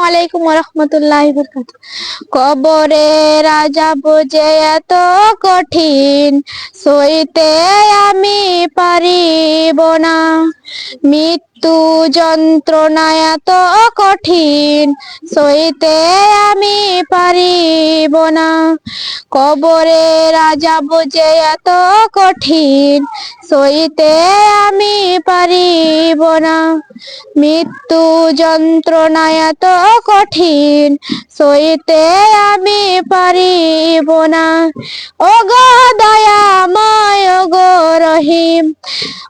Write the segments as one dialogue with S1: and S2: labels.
S1: আলাইকুম রহমতুল্লাহ কবরে রাজা বুঝে এত কঠিন সইতে আমি পারিব না। মৃত্যু যন্ত্রণা এত কঠিন, সইতে আমি পারিব না। কবরে রাজা বুঝে এত কঠিন, সইতে আমি পারিব না। মৃত্যু যন্ত্রণা এত কঠিন, সইতে আমি পারিব না। ও গো দয়াময় গো রহিম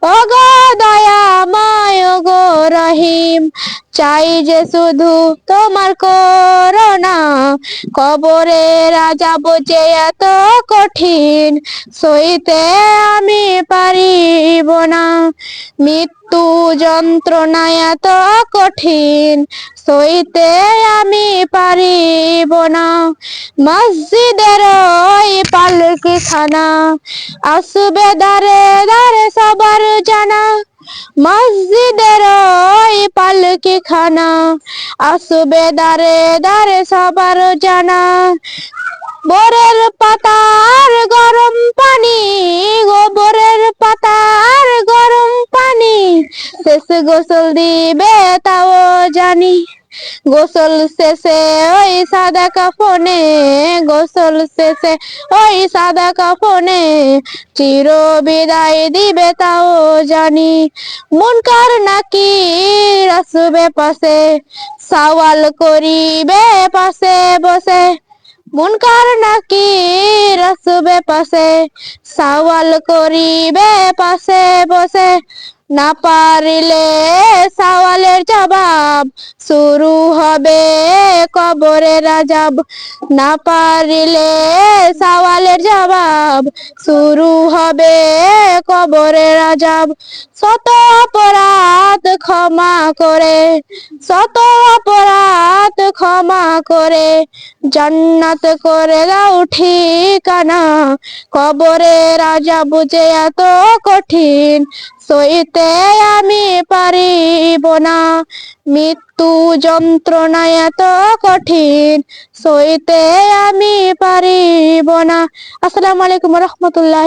S1: ও গো দয়াময় গো রহিম, চাই যে শুধু তোমার করোনা কবরে রাজা বোঝে এত কঠিন, সইতে আমি পারিব না। মৃত্যু যন্ত্রণা এত কঠিন, সইতে আমি পারিব না। মসজিদের ওই পালকি খানা আসবে দারে দারে সবার জানা মসজিদের ওই পালকি খানা আসবে দারে দারে সবার জানা বরের পাতার গরম পানি গোবরের পাতার গরম পানি শেষ গোসল দিবে তাও জানি গোসল শেষে, ওই সাদা কাফনে, গোসল শেষে, ওই সাদা কাফনে, চির বিদায় দিবে তাও জানি। মুনকার নাকি আসবে পাশে, সওয়াল করিবে পাশে বসে। মুনকার নাকি আসবে পাশে, সওয়াল করিবে পাশে বসে। না পারিলে সওয়ালের জবাব শুরু হবে কবরে রাজাব না পারিলে সওয়ালের জবাব শুরু হবে কবরে রাজাব শত অপরাধ ক্ষমা করে, শত অপরাধ ক্ষমা করে, জান্নাত করে দাও ঠিকানা। কবরে রাজা বুঝে এত কঠিন, সইতে আমি পারিব না। মৃত্যু যন্ত্রণা এত কঠিন, সইতে আমি পারিব না। আসসালামু আলাইকুম রহমতুল্লাহ